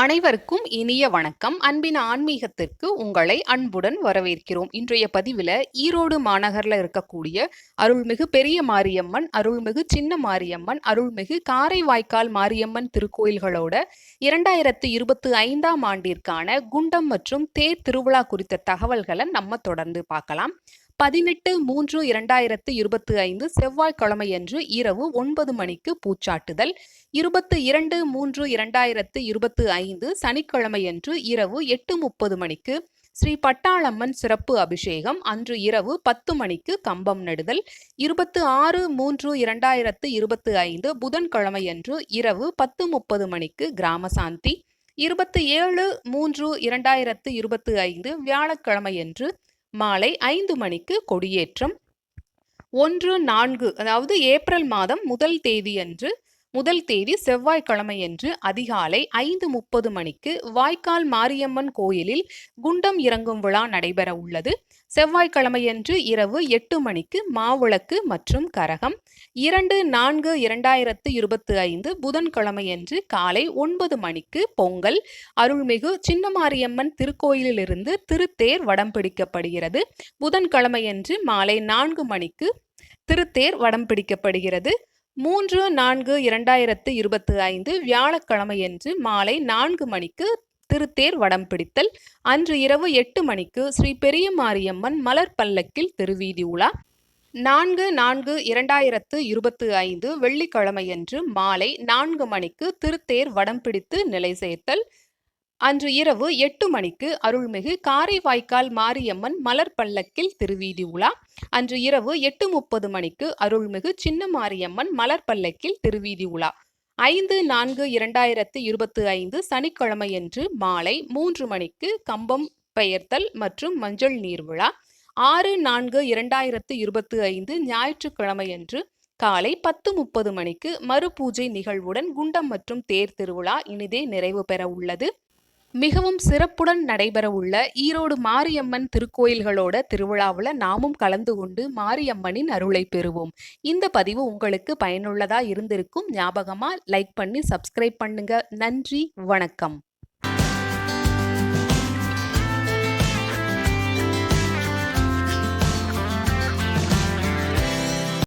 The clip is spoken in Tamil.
அனைவருக்கும் இனிய வணக்கம். அன்பின் ஆன்மீகத்திற்கு உங்களை அன்புடன் வரவேற்கிறோம். இன்றைய பதிவில் ஈரோடு மாநகரில் இருக்கக்கூடிய அருள்மிகு பெரிய மாரியம்மன் அருள்மிகு சின்ன மாரியம்மன் அருள்மிகு காரை வாய்க்கால் மாரியம்மன் திருக்கோயில்களோட இரண்டாயிரத்து இருபத்தி ஐந்தாம் ஆண்டிற்கான குண்டம் மற்றும் தேர் திருவிழா குறித்த தகவல்களை நம்ம தொடர்ந்து பார்க்கலாம். பதினெட்டு மூன்று இரண்டாயிரத்து இருபத்தி ஐந்து செவ்வாய்க்கிழமையன்று இரவு ஒன்பது மணிக்கு பூச்சாட்டுதல். இருபத்து இரண்டு மூன்று இரண்டாயிரத்து இருபத்தி ஐந்து சனிக்கிழமையன்று இரவு எட்டு முப்பது மணிக்கு ஸ்ரீ பட்டாளம்மன் சிறப்பு அபிஷேகம். அன்று இரவு பத்து மணிக்கு கம்பம் நடுதல். இருபத்து ஆறு மூன்று இரண்டாயிரத்து இருபத்து ஐந்து புதன்கிழமையன்று இரவு பத்து முப்பது மணிக்கு கிராம சாந்தி இருபத்தி ஏழு மூன்று இரண்டாயிரத்து இருபத்தி ஐந்து வியாழக்கிழமையன்று மாலை ஐந்து மணிக்கு கொடியேற்றம். ஒன்று நான்கு அதாவது ஏப்ரல் மாதம் முதல் தேதியன்று முதல் தேதி செவ்வாய்க்கிழமையன்று அதிகாலை ஐந்து முப்பது மணிக்கு வாய்க்கால் மாரியம்மன் கோயிலில் குண்டம் இறங்கும் விழா நடைபெற உள்ளது. செவ்வாய்க்கிழமையன்று இரவு எட்டு மணிக்கு மாவிளக்கு மற்றும் கரகம் இரண்டு நான்கு இரண்டாயிரத்து இருபத்தி ஐந்து புதன்கிழமையன்று காலை ஒன்பது மணிக்கு பொங்கல் அருள்மிகு சின்னமாரியம்மன் திருக்கோயிலிலிருந்து திருத்தேர் வடம் பிடிக்கப்படுகிறது. புதன்கிழமையன்று மாலை நான்கு மணிக்கு திருத்தேர் வடம் பிடிக்கப்படுகிறது. மூன்று நான்கு இரண்டாயிரத்து இருபத்தி ஐந்து வியாழக்கிழமையன்று மாலை நான்கு மணிக்கு திருத்தேர் வடம் பிடித்தல் அன்று இரவு எட்டு மணிக்கு ஸ்ரீ பெரிய மாரியம்மன் மலர் பல்லக்கில் திருவீதி உலா நான்கு நான்கு இரண்டாயிரத்து இருபத்து ஐந்து வெள்ளிக்கிழமையன்று மாலை நான்கு மணிக்கு திருத்தேர் வடம் பிடித்து நிலை சேர்த்தல் அன்று இரவு எட்டு மணிக்கு அருள்மிகு காரைவாய்க்கால் மாரியம்மன் மலர் பல்லக்கில் திருவீதி உலா. அன்று இரவு எட்டு முப்பது மணிக்கு அருள்மிகு சின்ன மாரியம்மன் மலர் பல்லக்கில் திருவீதி உலா. ஐந்து நான்கு இரண்டாயிரத்து இருபத்தி ஐந்து சனிக்கிழமையன்று மாலை மூன்று மணிக்கு கம்பம் பெயர்த்தல் மற்றும் மஞ்சள் நீர் விழா. ஆறு நான்கு இரண்டாயிரத்து இருபத்தி ஐந்து ஞாயிற்றுக்கிழமையன்று காலை பத்து முப்பது மணிக்கு மறுபூஜை நிகழ்வுடன் குண்டம் மற்றும் தேர் திருவிழா இனிதே நிறைவு பெற உள்ளது. மிகவும் சிறப்புடன் நடைபெறவுள்ள ஈரோடு மாரியம்மன் திருக்கோயில்களோட திருவிழாவில் நாமும் கலந்து கொண்டு மாரியம்மனின் அருளை பெறுவோம். இந்த பதிவு உங்களுக்கு பயனுள்ளதா இருந்திருக்கும் ஞாபகமா லைக் பண்ணி சப்ஸ்கிரைப் பண்ணுங்க. நன்றி வணக்கம்.